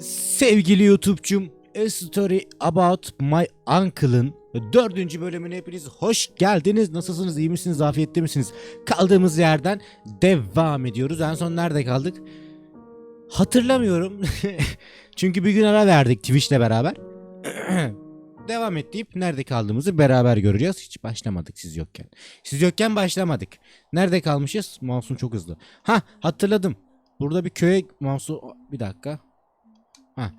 Sevgili YouTube'cum, A Story About My Uncle'ın dördüncü bölümüne hepiniz hoş geldiniz. Nasılsınız, iyi misiniz, afiyette misiniz? Kaldığımız yerden devam ediyoruz. En son nerede kaldık? Hatırlamıyorum. Çünkü bir gün ara verdik Twitch'le beraber. devam et deyip nerede kaldığımızı beraber göreceğiz. Hiç başlamadık siz yokken. Siz yokken başlamadık. Nerede kalmışız? Mouse'um çok hızlı. Ha hatırladım. Burada bir köye mouse'u bir dakika. Ha.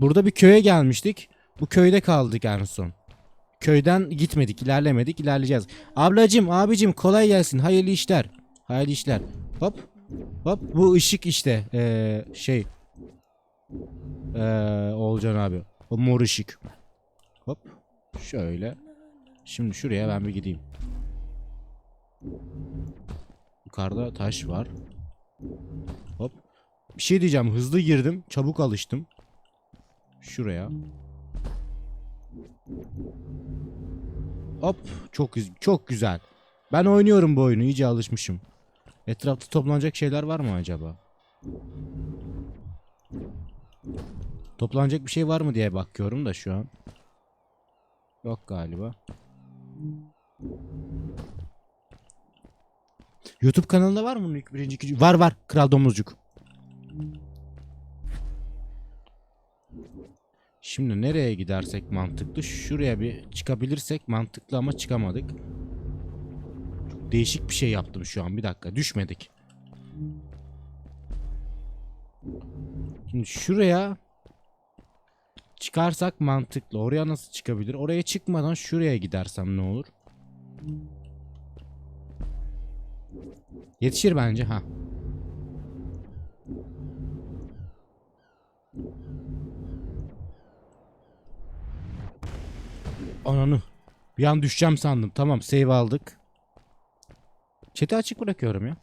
Burada bir köye gelmiştik. Bu köyde kaldık en son. Köyden gitmedik, ilerlemedik, ilerleyeceğiz. Ablacım, abicim kolay gelsin. Hayırlı işler. Hayırlı işler. Hop. Hop bu ışık işte. Ee, şey. Ee, Olcan abi. O mor ışık. Hop. Şöyle. Şimdi şuraya ben bir gideyim. Yukarıda taş var. Hop. Bir şey diyeceğim. Hızlı girdim. Çabuk alıştım. Şuraya. Hop. Çok çok güzel. Ben oynuyorum bu oyunu. iyice alışmışım. Etrafta toplanacak şeyler var mı acaba? Toplanacak bir şey var mı diye bakıyorum da şu an. Yok galiba. YouTube kanalında var mı bunun ilk birinci ikinci? Var var. Kral Domuzcuk. Şimdi nereye gidersek mantıklı? Şuraya bir çıkabilirsek mantıklı ama çıkamadık. Çok değişik bir şey yaptım şu an. Bir dakika. Düşmedik. Şimdi şuraya çıkarsak mantıklı. Oraya nasıl çıkabilir? Oraya çıkmadan şuraya gidersem ne olur? Yetişir bence ha. Ananı. Bir an düşeceğim sandım. Tamam save aldık. Chat'i açık bırakıyorum ya.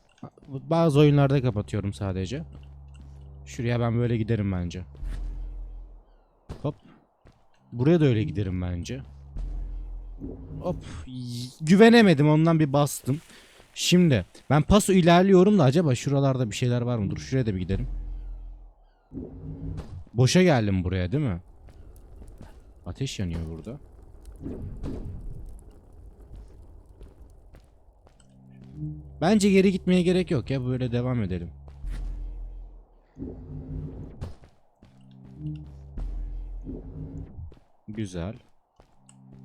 Bazı oyunlarda kapatıyorum sadece. Şuraya ben böyle giderim bence. Hop. Buraya da öyle giderim bence. Hop. Güvenemedim ondan bir bastım. Şimdi ben paso ilerliyorum da acaba şuralarda bir şeyler var mı? Dur şuraya da bir gidelim. Boşa geldim buraya değil mi? Ateş yanıyor burada. Bence geri gitmeye gerek yok ya böyle devam edelim. Güzel.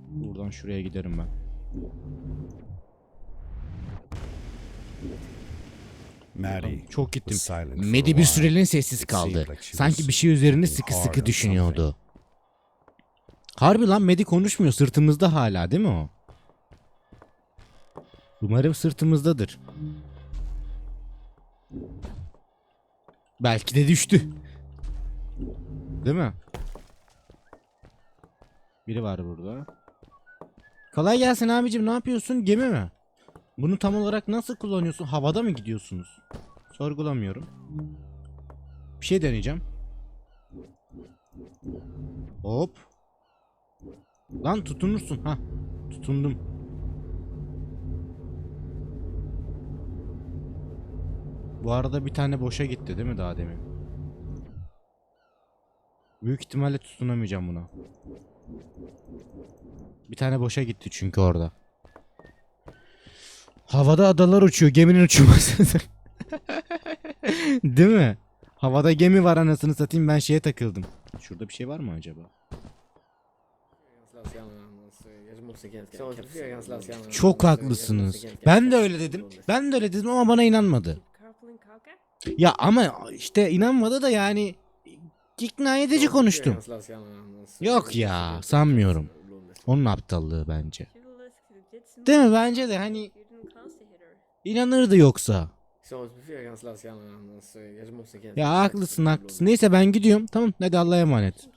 Buradan şuraya giderim ben. Maddie Çok gittim. Medi bir süreliğine sessiz kaldı. Sanki bir şey üzerinde thinking sıkı sıkı düşünüyordu. Harbi lan Medi konuşmuyor. Sırtımızda hala değil mi o? Umarım sırtımızdadır. Belki de düştü. Değil mi? Biri var burada. Kolay gelsin abicim ne yapıyorsun? Gemi mi? Bunu tam olarak nasıl kullanıyorsun? Havada mı gidiyorsunuz? Sorgulamıyorum. Bir şey deneyeceğim. Hop. Lan tutunursun. Ha. Tutundum. Bu arada bir tane boşa gitti değil mi daha demin? Büyük ihtimalle tutunamayacağım buna. Bir tane boşa gitti çünkü orada. Havada adalar uçuyor. Geminin uçurması. Değil mi? Havada gemi var anasını satayım ben şeye takıldım. Şurada bir şey var mı acaba? Çok haklısınız. Ben de öyle dedim. Ben de öyle dedim ama bana inanmadı. Ya ama işte inanmadı da yani ikna edici konuştum. Yok ya sanmıyorum. Onun aptallığı bence. Değil mi? Bence de hani inanırdı yoksa. Ya haklısın haklısın. Neyse ben gidiyorum. Tamam hadi Allah'a emanet.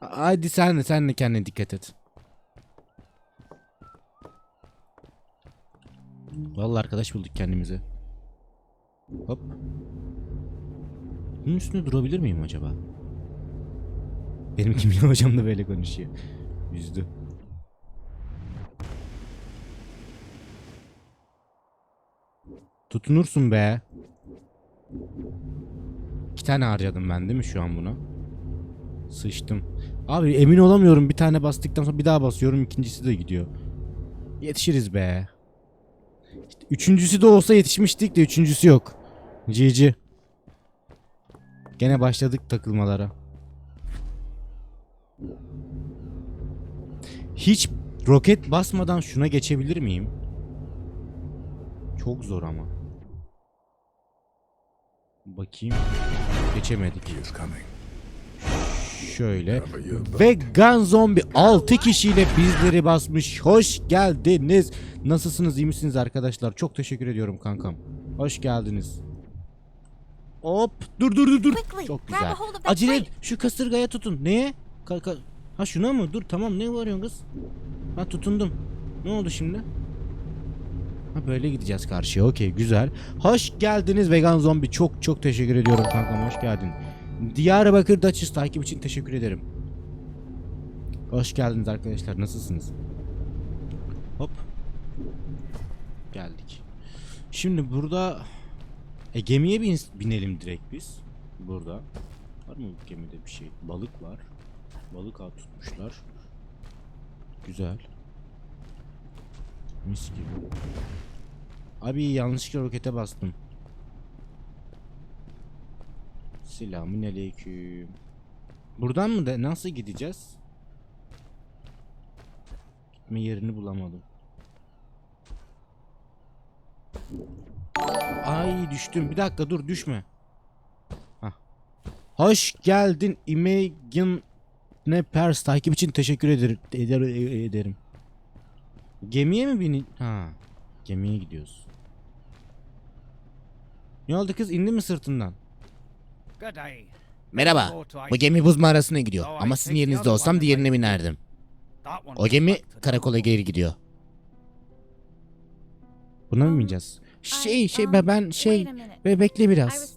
Hadi sen de sen de kendine dikkat et. Vallahi arkadaş bulduk kendimize. Hop. Bunun üstünde durabilir miyim acaba? Benim kimya hocam da böyle konuşuyor. Üzdü. Tutunursun be. İki tane harcadım ben değil mi şu an buna? Sıçtım. Abi emin olamıyorum. Bir tane bastıktan sonra bir daha basıyorum. ikincisi de gidiyor. Yetişiriz be. İşte üçüncüsü de olsa yetişmiştik de üçüncüsü yok. GG. Gene başladık takılmalara. Hiç roket basmadan şuna geçebilir miyim? Çok zor ama. Bakayım. Geçemedik. Şöyle. Ve Gun Zombie 6 kişiyle bizleri basmış. Hoş geldiniz. Nasılsınız? iyi misiniz arkadaşlar? Çok teşekkür ediyorum kankam. Hoş geldiniz. Hop. Dur dur dur dur. Çok güzel. Acele et. Şu kasırgaya tutun. Neye? Ka- ka- ha şuna mı? Dur tamam. Ne varıyorsun kız? Ha tutundum. Ne oldu şimdi? Ha böyle gideceğiz karşıya. Okey güzel. Hoş geldiniz vegan zombi. Çok çok teşekkür ediyorum kankam. Hoş geldin. Diyarbakır Daçız takip için teşekkür ederim. Hoş geldiniz arkadaşlar. Nasılsınız? Hop. Geldik. Şimdi burada e, gemiye bin, binelim direkt biz. Burada. Var mı gemide bir şey? Balık var. Balık av tutmuşlar. Güzel. Mis gibi. Abi yanlışlıkla rokete bastım. Selamün aleyküm. Buradan mı da nasıl gideceğiz? Gitme yerini bulamadım. Ay düştüm. Bir dakika dur düşme. Hah. Hoş geldin Imagine ne Pers takip için teşekkür ederim. Eder, ederim. Gemiye mi binin? Ha. Gemiye gidiyoruz. Ne oldu kız indi mi sırtından? Merhaba. Bu gemi buz mağarasına gidiyor. Ama sizin yerinizde olsam diğerine binerdim. O gemi karakola geri gidiyor. Buna mı bineceğiz? Şey şey um, ben ben şey be bekle biraz.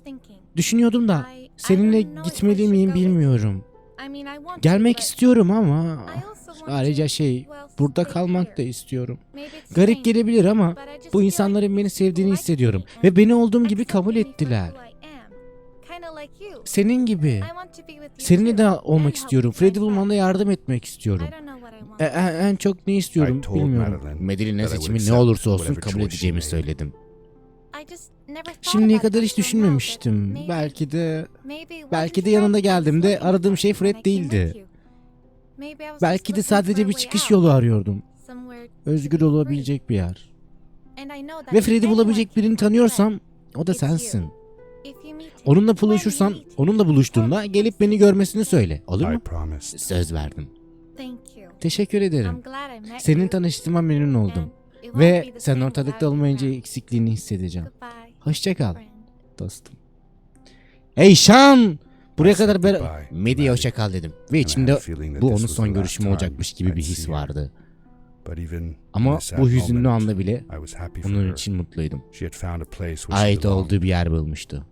Düşünüyordum da seninle gitmeli miyim bilmiyorum. Gelmek istiyorum ama ayrıca şey burada kalmak da istiyorum. Garip gelebilir ama bu insanların beni sevdiğini hissediyorum ve beni olduğum gibi kabul ettiler. Senin gibi. I want to be with you Seninle de olmak istiyorum. Freddy bulmana love. yardım etmek istiyorum. Want. E- en, en çok ne istiyorum bilmiyorum. Madeline Medeline'in that I would seçimi ne olursa olsun kabul edeceğimi söyledim. Şimdiye kadar hiç düşünmemiştim. maybe- Belki de belki de yanında geldiğimde looking aradığım for şey Fred değildi. you? Maybe I was just belki de looking for sadece bir çıkış yolu arıyordum. somewhere to Özgür olabilecek bir yer. Ve Fred'i bulabilecek birini tanıyorsam o da it's you. sensin. Onunla buluşursan, onunla buluştuğunda gelip beni görmesini söyle. Olur mu? Söz verdim. Teşekkür ederim. Senin tanıştığıma memnun oldum. Ve sen ortalıkta olmayınca eksikliğini hissedeceğim. Goodbye, Hoşça kal friend. dostum. Ey Şan! Buraya kadar ben Medi'ye Maddie. hoşça kal dedim. Ve içimde bu onun son the last görüşüm time olacakmış gibi bir his vardı. Ama bu hüzünlü anda bile onun için mutluydum. Ait olduğu bir yer bulmuştu.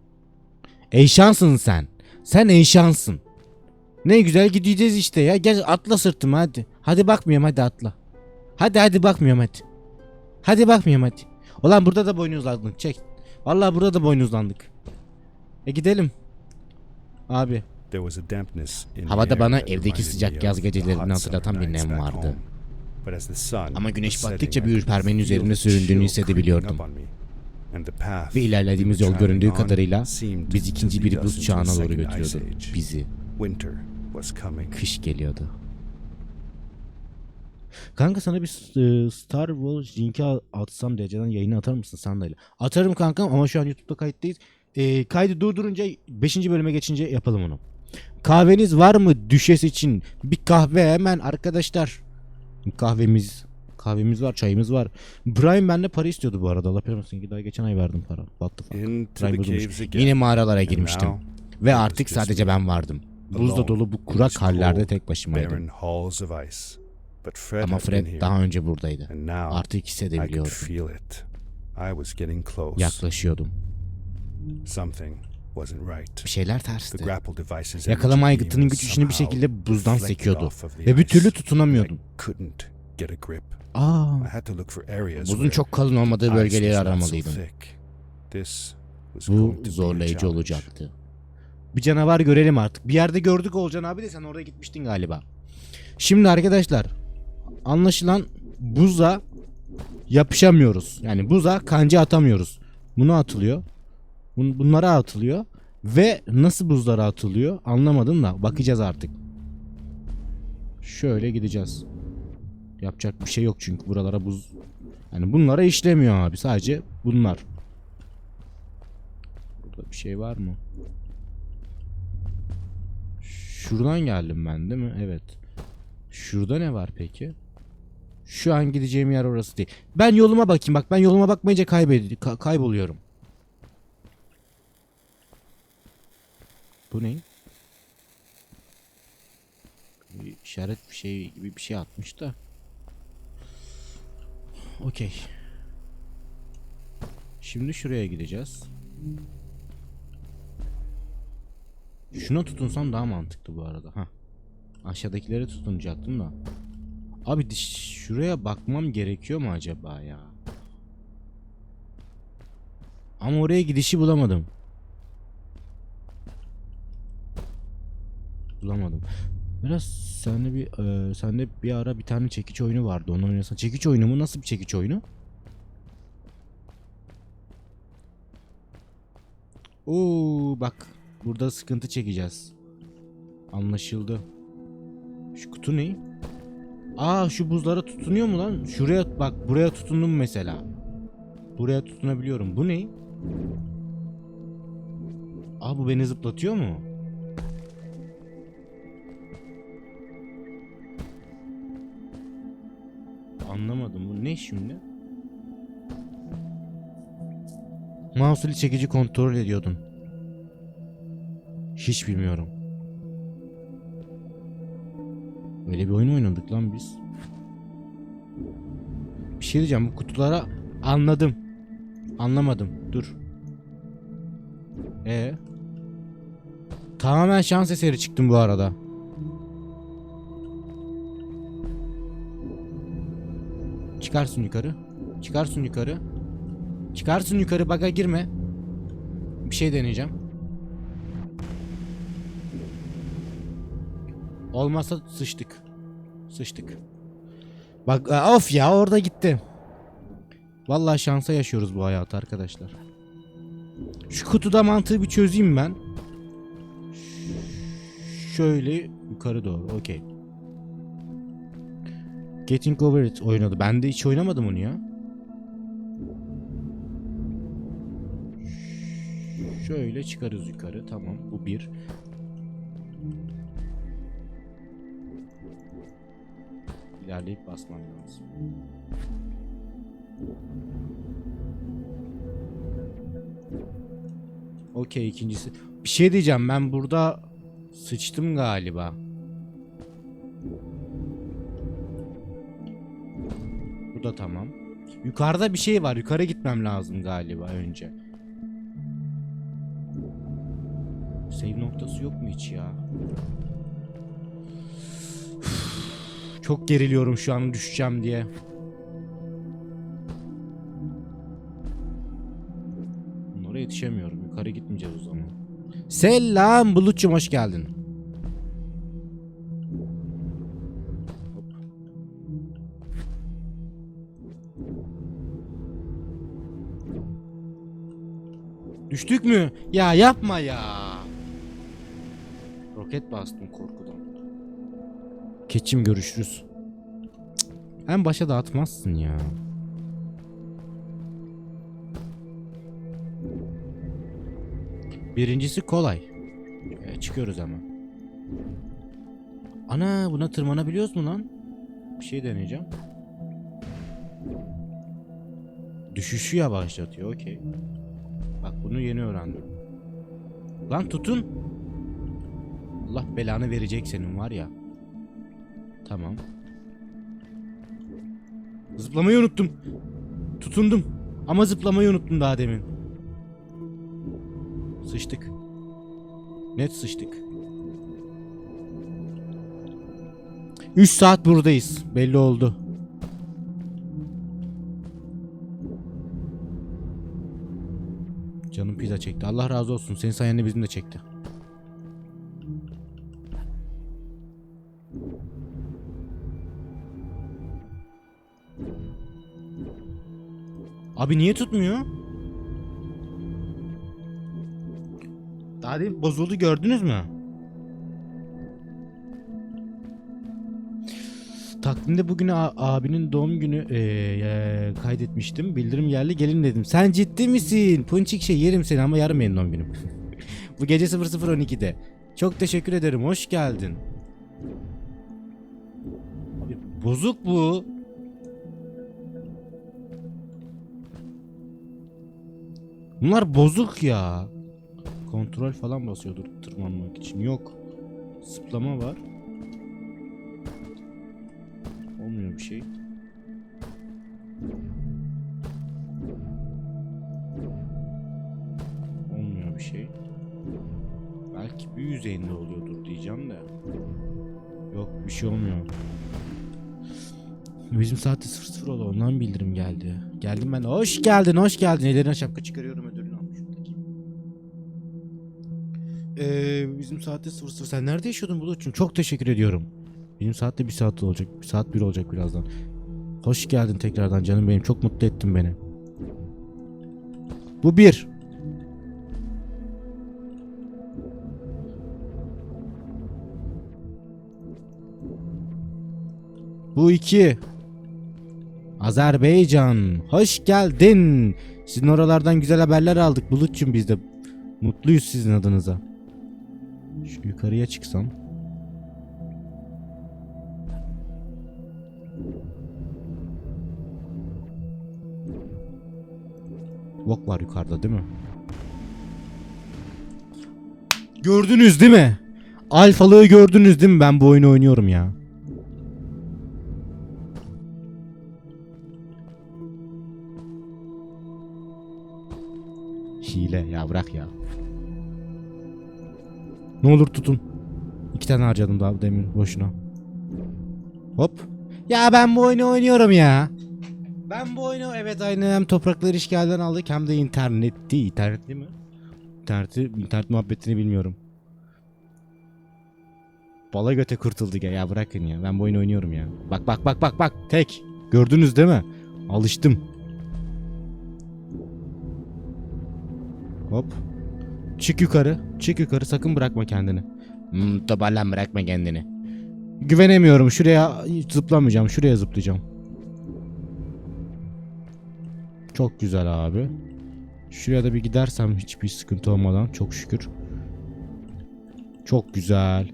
Ey şansın sen. Sen ey şansın. Ne güzel gideceğiz işte ya. Gel atla sırtıma hadi. Hadi bakmıyorum hadi atla. Hadi hadi bakmıyorum hadi. Hadi bakmıyorum hadi. Ulan burada da boynuzlandık çek. Vallahi burada da boynuzlandık. E gidelim. Abi Havada bana evdeki sıcak yaz gecelerini hatırlatan bir nem vardı. Ama güneş battıkça bir ürpermenin the süründüğünü hissedebiliyordum. Ve ilerlediğimiz yol göründüğü kadarıyla biz ikinci bir buz çağına doğru götürüyordu. Bizi. Kış geliyordu. Kanka sana bir e, Star Wars linki atsam dereceden yayını atar mısın sandalye? Atarım kankam ama şu an YouTube'da kayıttayız. E, kaydı durdurunca 5. bölüme geçince yapalım onu. Kahveniz var mı düşes için? Bir kahve hemen arkadaşlar. Kahvemiz kahvemiz var, çayımız var. Brian bende para istiyordu bu arada. Allah belanı daha geçen ay verdim para. What the fuck? Yine mağaralara girmiştim. Ve artık sadece ben vardım. Buzla Alone dolu bu kurak hallerde tek başımaydım. Ama Fred daha önce buradaydı. Artık hissedebiliyordum. Yaklaşıyordum. Bir şeyler tersti. Yakalama aygıtının güç gücünü bir şekilde buzdan sekiyordu. Ve bir türlü tutunamıyordum. Get a grip. Aa, I had to look for areas buzun where çok kalın olmadığı ice bölgeleri was not so aramalıydım. thick. This was Bu going to be a zorlayıcı challenge. olacaktı. Bir canavar görelim artık. Bir yerde gördük Olcan abi de sen oraya gitmiştin galiba. Şimdi arkadaşlar anlaşılan buza yapışamıyoruz. Yani buza kanca atamıyoruz. Bunu atılıyor. Bun- bunlara atılıyor. Ve nasıl buzlara atılıyor anlamadım da bakacağız artık. Şöyle gideceğiz. Yapacak bir şey yok çünkü buralara buz yani bunlara işlemiyor abi sadece bunlar. Burada bir şey var mı? Şuradan geldim ben değil mi? Evet. Şurada ne var peki? Şu an gideceğim yer orası değil. Ben yoluma bakayım bak ben yoluma bakmayınca kaybed ka- kayboluyorum. Bu ne? Bir işaret bir şey gibi bir şey atmış da. Okey. Şimdi şuraya gideceğiz. Şuna tutunsam daha mantıklı bu arada. Ha. Aşağıdakilere tutunacaktım da. Abi şuraya bakmam gerekiyor mu acaba ya? Ama oraya gidişi bulamadım. Bulamadım. Biraz sende bir e, sende bir ara bir tane çekiç oyunu vardı. Onu oynasan. Çekiç oyunu mu? Nasıl bir çekiç oyunu? Oo bak burada sıkıntı çekeceğiz. Anlaşıldı. Şu kutu ne? Aa şu buzlara tutunuyor mu lan? Şuraya bak buraya tutundum mesela. Buraya tutunabiliyorum. Bu ne? Aa bu beni zıplatıyor mu? Ne şimdi? Mouse'lu çekici kontrol ediyordun. Hiç bilmiyorum. Öyle bir oyun oynadık lan biz. Bir şey diyeceğim bu kutulara anladım. Anlamadım. Dur. E Tamamen şans eseri çıktım bu arada. Çıkarsın yukarı. Çıkarsın yukarı. Çıkarsın yukarı baga girme. Bir şey deneyeceğim. Olmazsa sıçtık. Sıçtık. Bak e, of ya orada gitti. Vallahi şansa yaşıyoruz bu hayatı arkadaşlar. Şu kutuda mantığı bir çözeyim ben. Şöyle yukarı doğru. Okey. Getting Over It oynadı. Ben de hiç oynamadım onu ya. Şöyle çıkarız yukarı. Tamam. Bu bir. İlerleyip basmam lazım. Okey ikincisi. Bir şey diyeceğim ben burada sıçtım galiba. Bu da tamam. Yukarıda bir şey var. Yukarı gitmem lazım galiba önce. Save noktası yok mu hiç ya? Çok geriliyorum şu an düşeceğim diye. Oraya yetişemiyorum. Yukarı gitmeyeceğiz o zaman. Selam Bulutçum hoş geldin. Düştük mü? Ya yapma ya. Roket bastım korkudan. Keçim görüşürüz. Cık, En başa da atmazsın ya. Birincisi kolay. E, çıkıyoruz hemen. Ana buna tırmanabiliyoruz mu lan? Bir şey deneyeceğim. Düşüşü yavaşlatıyor okey. Bak bunu yeni öğrendim. Lan tutun. Allah belanı verecek senin var ya. Tamam. Zıplamayı unuttum. Tutundum. Ama zıplamayı unuttum daha demin. Sıçtık. Net sıçtık. 3 saat buradayız. Belli oldu. Canım pizza çekti. Allah razı olsun. Senin sayende bizim de çekti. Abi niye tutmuyor? Daha değil bozuldu gördünüz mü? Takvimde bugün a- abinin doğum günü eee, eee, kaydetmiştim. Bildirim geldi gelin dedim. Sen ciddi misin? Punçik şey yerim seni ama yarın benim doğum günüm. Bu gece 00.12'de. Çok teşekkür ederim. Hoş geldin. Abi bozuk bu. Bunlar bozuk ya. Kontrol falan basıyordur tırmanmak için. Yok. Zıplama var. Olmuyor bir şey. Olmuyor bir şey. Belki bir yüzeyinde oluyordur diyeceğim de. Yok bir şey olmuyor. Bizim saatte 00 oldu ondan bildirim geldi. Geldim ben. Hoş geldin, hoş geldin. Ellerine şapka çıkarıyorum ödülünü almış. Ee, bizim saatte 00. Sen nerede yaşıyordun Bulut'cum? Çok teşekkür ediyorum. Benim saatte bir saat olacak. Bir saat bir olacak birazdan. Hoş geldin tekrardan canım benim. Çok mutlu ettin beni. Bu bir. Bu iki. Azerbaycan. Hoş geldin. Sizin oralardan güzel haberler aldık Bulut'cum biz de. Mutluyuz sizin adınıza. Şu yukarıya çıksam. Bok var yukarıda değil mi? Gördünüz değil mi? Alfalığı gördünüz değil mi? Ben bu oyunu oynuyorum ya. Hile ya bırak ya. Ne olur tutun. İki tane harcadım daha demin boşuna. Hop. Ya ben bu oyunu oynuyorum ya. Ben bu oyunu evet aynı hem toprakları işgalden aldık hem de internetti. İnternetli mi? İnterneti, internet muhabbetini bilmiyorum. Bala göte kurtulduk ya. Ya bırakın ya. Ben bu oyunu oynuyorum ya. Bak bak bak bak bak. Tek. Gördünüz değil mi? Alıştım. Hop. Çık yukarı. Çık yukarı. Sakın bırakma kendini. Hmm, toparlan bırakma kendini. Güvenemiyorum. Şuraya zıplamayacağım. Şuraya zıplayacağım. Çok güzel abi. Şuraya da bir gidersem hiçbir sıkıntı olmadan çok şükür. Çok güzel.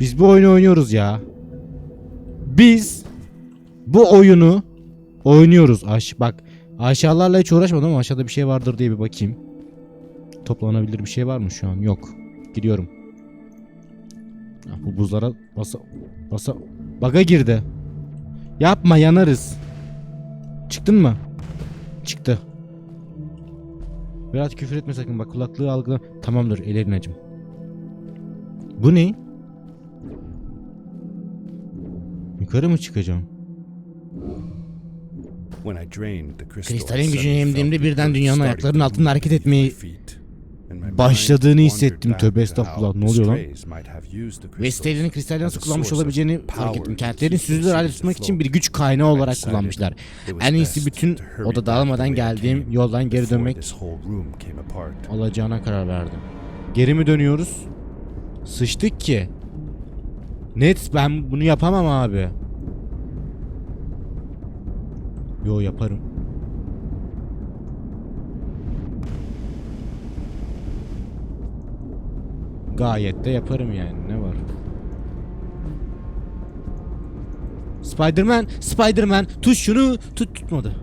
Biz bu oyunu oynuyoruz ya. Biz bu oyunu oynuyoruz. Aş bak aşağılarla hiç uğraşmadım ama aşağıda bir şey vardır diye bir bakayım. Toplanabilir bir şey var mı şu an? Yok. Gidiyorum. Ya bu buzlara basa basa baga girdi. Yapma yanarız. Çıktın mı? Çıktı. Berat küfür etme sakın bak kulaklığı algıla. Tamamdır ellerin acım. Bu ne? Yukarı mı çıkacağım? Kristalin gücünü emdiğimde birden dünyanın ayaklarının altında hareket etmeyi başladığını hissettim. Tövbe to estağfurullah. Ne oluyor lan? Vestel'in crystals kristalleri nasıl kullanmış olabileceğini fark ettim. Kentlerin süzülür cities tutmak için bir güç kaynağı olarak kullanmışlar. En iyisi bütün oda dağılmadan geldiğim yoldan geri dönmek alacağına karar verdim. Geri mi dönüyoruz? Sıçtık ki. Net ben bunu yapamam abi. Yo yaparım. Gayet de yaparım yani ne var? Spiderman, Spiderman tut şunu tut tutmadı.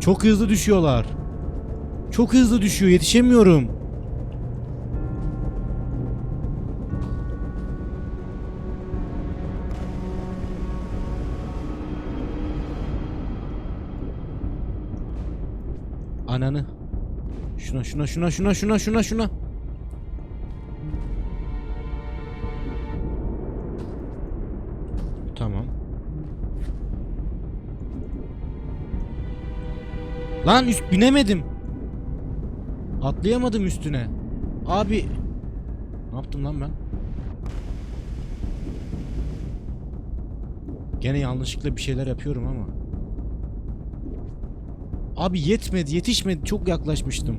Çok hızlı düşüyorlar. Çok hızlı düşüyor yetişemiyorum. Ananı. Şuna şuna şuna şuna şuna şuna şuna. Tamam. Lan üst binemedim. Atlayamadım üstüne. Abi. Ne yaptım lan ben? Gene yanlışlıkla bir şeyler yapıyorum ama. Abi yetmedi, yetişmedi. Çok yaklaşmıştım.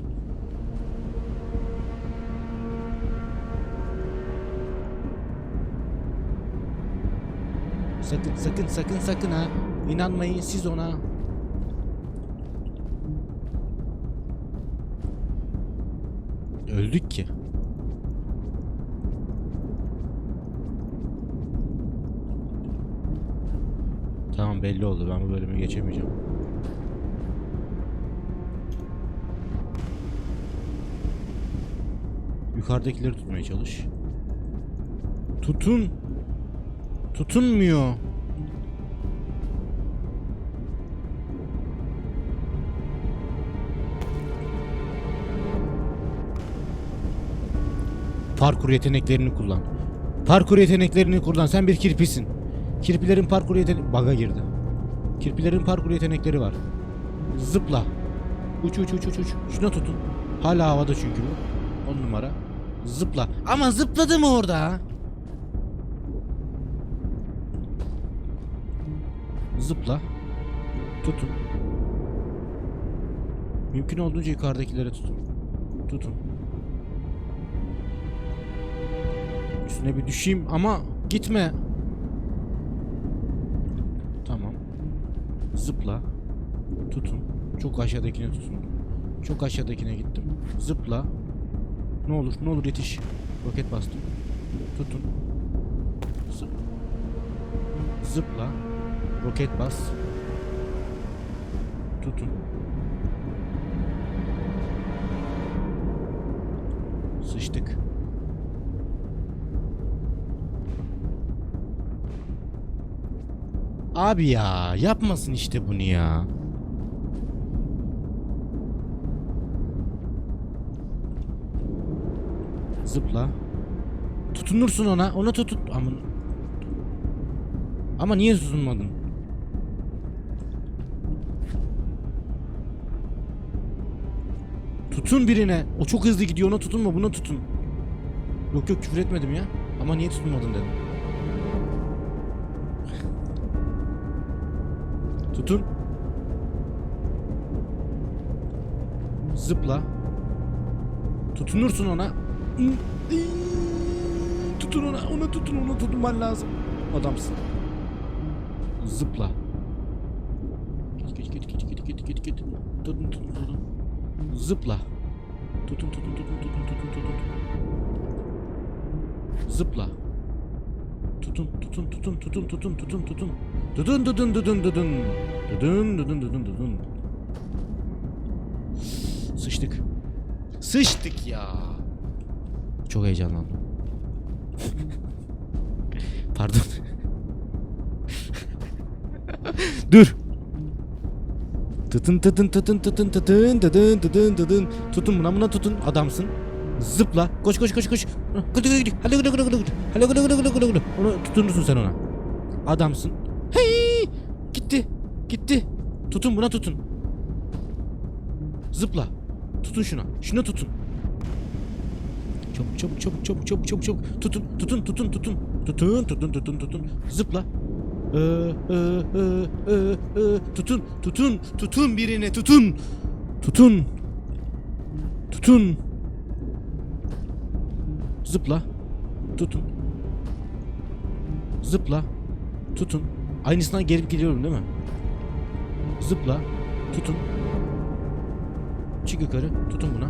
Sakın sakın sakın sakın ha. İnanmayın siz ona. Öldük ki. Tamam belli oldu. Ben bu bölümü geçemeyeceğim. Yukarıdakileri tutmaya çalış. Tutun. Tutunmuyor. Parkur yeteneklerini kullan. Parkur yeteneklerini kullan. Sen bir kirpisin. Kirpilerin parkur yetenek... Baga girdi. Kirpilerin parkur yetenekleri var. Zıpla. Uç uç uç uç uç. Şuna tutun. Hala havada çünkü bu. 10 numara. Zıpla. Ama zıpladı mı orada? Zıpla. Tutun. Mümkün olduğunca yukarıdakilere tutun. Tutun. Üstüne bir düşeyim ama gitme. Tamam. Zıpla. Tutun. Çok aşağıdakine tutun. Çok aşağıdakine gittim. Zıpla. Ne olur, ne olur yetiş. Roket bastım. Tutun. Zıp. Zıpla. Roket bas. Tutun. Sıçtık. Abi ya yapmasın işte bunu ya. Zıpla. Tutunursun ona. Ona tutun. Ama, ama niye tutunmadın? Tutun birine. O çok hızlı gidiyor. Ona tutunma. Buna tutun. Yok yok küfür etmedim ya. Ama niye tutunmadın dedim. Tutun. Zıpla. Tutunursun ona. Tutun ona, ona tutun, ona tutunman lazım. Adamsın. Zıpla. Git git git git git git git. Tutun tutun tutun. Zıpla. Tutun tutun tutun tutun tutun tutun. Zıpla. Tutun tutun tutun tutun tutun tutun tutun. Tutun tutun tutun tutun. Tutun tutun tutun tutun. Sıçtık. Sıçtık ya. Çok heyecanlandım. Pardon. Dur. Tıtın tıtın tıtın tıtın tıtın tıtın tıtın tıtın. Tutun buna buna tutun. Adamsın. Zıpla. Koş koş koş koş. Gıdı gıdı. Hadi gıdı gıdı gıdı. Hadi gıdı gıdı gıdı gıdı. Onu tutunursun sen ona. Adamsın. Hey! Gitti. Gitti. Tutun buna tutun. Zıpla. Tutun şuna. Şuna tutun. Çabuk çabuk çabuk çabuk çabuk çabuk. Tutun tutun tutun tutun. Tutun tutun tutun tutun. Zıpla. Ee, ee, ee, ee, ee. Tutun tutun tutun birine tutun. Tutun. Tutun. Zıpla. Tutun. Zıpla. Tutun. Aynısından gelip gidiyorum değil mi? Zıpla. Tutun. Çık yukarı. Tutun buna.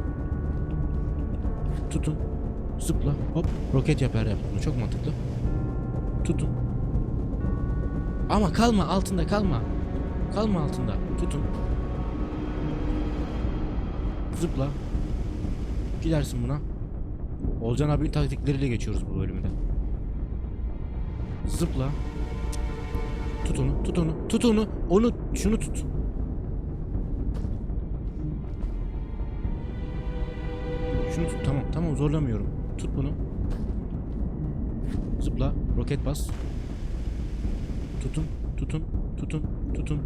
Tutun. Zıpla. Hop. Roket yap her yaptığında. Çok mantıklı. Tutun. Ama kalma altında kalma. Kalma altında. Tutun. Zıpla. Gidersin buna. Olcan abinin taktikleriyle geçiyoruz bu bölümde. Zıpla. Tut onu, tut onu, tut onu, onu, şunu tut. Şunu tut, tamam, tamam zorlamıyorum. Tut bunu. Zıpla, roket bas. Tutun, tutun, tutun, tutun.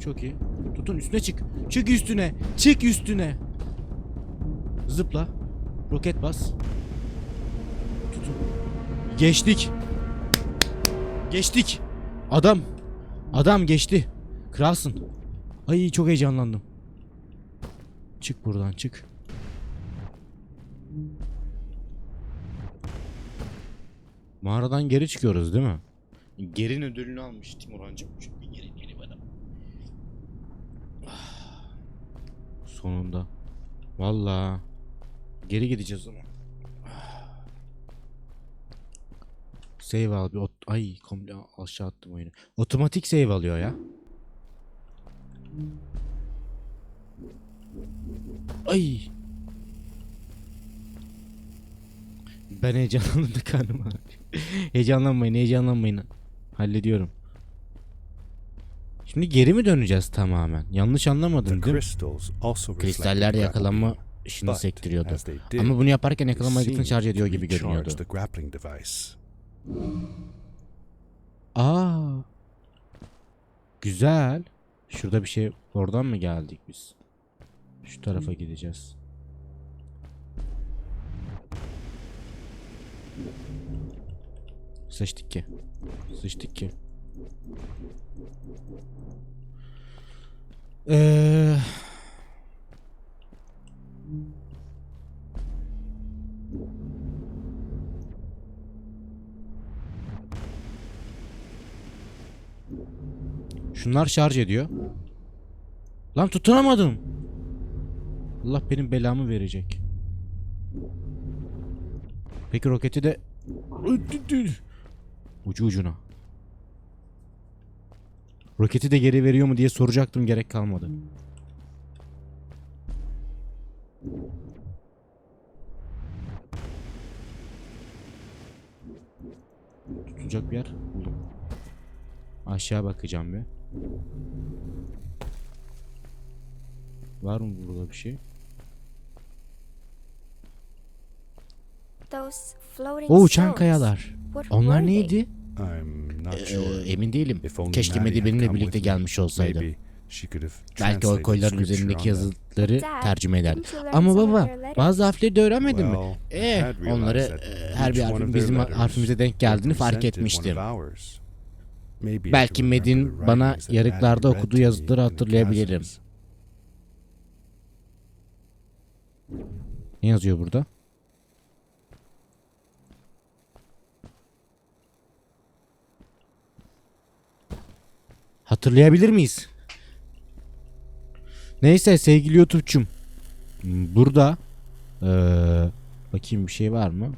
Çok iyi. Tutun üstüne çık. Çık üstüne, çık üstüne. Zıpla. Roket bas. Tutun. Geçtik. Geçtik. Adam. Adam geçti. Kralsın. Ay çok heyecanlandım. Çık buradan çık. Mağaradan geri çıkıyoruz değil mi? Gerin ödülünü almış Timurhancım. Çünkü geri geri bana. Sonunda. Vallahi geri gideceğiz ama. Save al bir ot- ay komple aşağı attım oyunu. Otomatik save alıyor ya. Ay. Ben heyecanlandım karnım ağrıyor. heyecanlanmayın, heyecanlanmayın. Hallediyorum. Şimdi geri mi döneceğiz tamamen? Yanlış The anlamadım değil mi? Kristaller yakalanma işini sektiriyordu. Ama bunu yaparken aygıtını seemed şarj ediyor gibi görünüyordu. Aa. Güzel. Şurada bir şey oradan mı geldik biz? Şu tarafa gideceğiz. Sıçtık ki. Sıçtık ki. Eee Şunlar şarj ediyor. Lan tutunamadım. Allah benim belamı verecek. Peki roketi de ucu ucuna. Roketi de geri veriyor mu diye soracaktım gerek kalmadı. Tutacak bir yer buldum. Aşağı bakacağım bir. Var mı burada bir şey? Those floating O uçan stones. kayalar. What Onlar neydi? I'm not Ee, emin değilim. Keşke Maddie benimle birlikte gelmiş olsaydı. Belki o koyların üzerindeki yazıları Dad, tercüme eder. Ama baba bazı harfleri de öğrenmedin mi? Eh had realized onları that e, her bir harfin bizim harfimize denk geldiğini fark represented one of etmiştim. Belki Med'in bana yarıklarda okuduğu yazıları hatırlayabilirim. Ne yazıyor burada? Hatırlayabilir miyiz? Neyse sevgili YouTube'cum. Burada eee, bakayım bir şey var mı?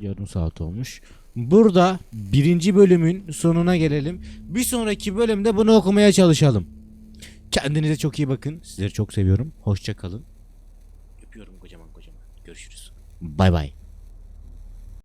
Yarım saat olmuş. Burada birinci bölümün sonuna gelelim. Bir sonraki bölümde bunu okumaya çalışalım. Kendinize çok iyi bakın. Sizleri çok seviyorum. Hoşça kalın. Öpüyorum kocaman kocaman. Görüşürüz. Bay bay.